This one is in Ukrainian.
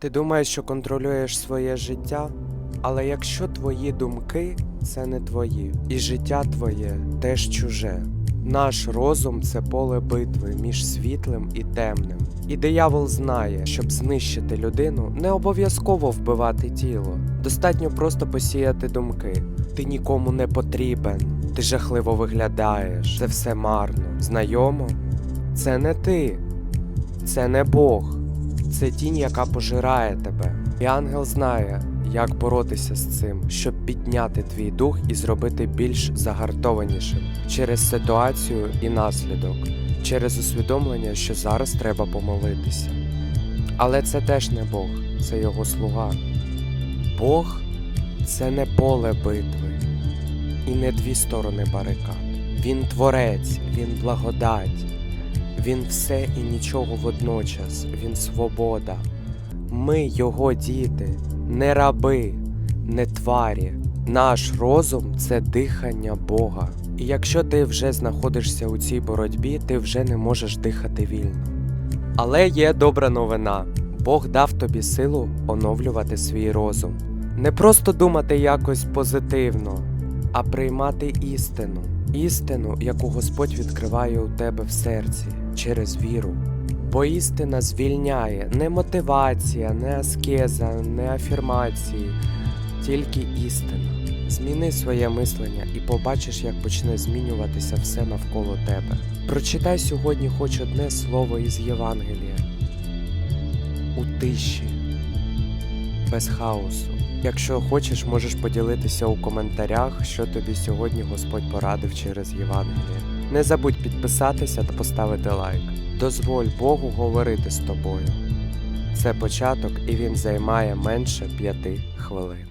Ти думаєш, що контролюєш своє життя, але якщо твої думки це не твої, і життя твоє теж чуже. Наш розум це поле битви між світлим і темним. І диявол знає, щоб знищити людину, не обов'язково вбивати тіло. Достатньо просто посіяти думки. Ти нікому не потрібен, ти жахливо виглядаєш, це все марно. Знайомо? Це не ти, це не Бог. Це тінь, яка пожирає тебе. І ангел знає, як боротися з цим, щоб підняти твій дух і зробити більш загартованішим через ситуацію і наслідок, через усвідомлення, що зараз треба помолитися. Але це теж не Бог, це його слуга. Бог це не поле битви і не дві сторони барикад. Він творець, він благодать. Він все і нічого водночас, він свобода. Ми його діти, не раби, не тварі. Наш розум це дихання Бога. І якщо ти вже знаходишся у цій боротьбі, ти вже не можеш дихати вільно. Але є добра новина. Бог дав тобі силу оновлювати свій розум. Не просто думати якось позитивно, а приймати істину. Істину, яку Господь відкриває у тебе в серці через віру. Бо істина звільняє не мотивація, не аскеза, не афірмації, тільки істина. Зміни своє мислення і побачиш, як почне змінюватися все навколо тебе. Прочитай сьогодні хоч одне слово із Євангелія у тиші, без хаосу. Якщо хочеш, можеш поділитися у коментарях, що тобі сьогодні Господь порадив через Євангеліє. Не забудь підписатися та поставити лайк. Дозволь Богу говорити з тобою. Це початок, і він займає менше п'яти хвилин.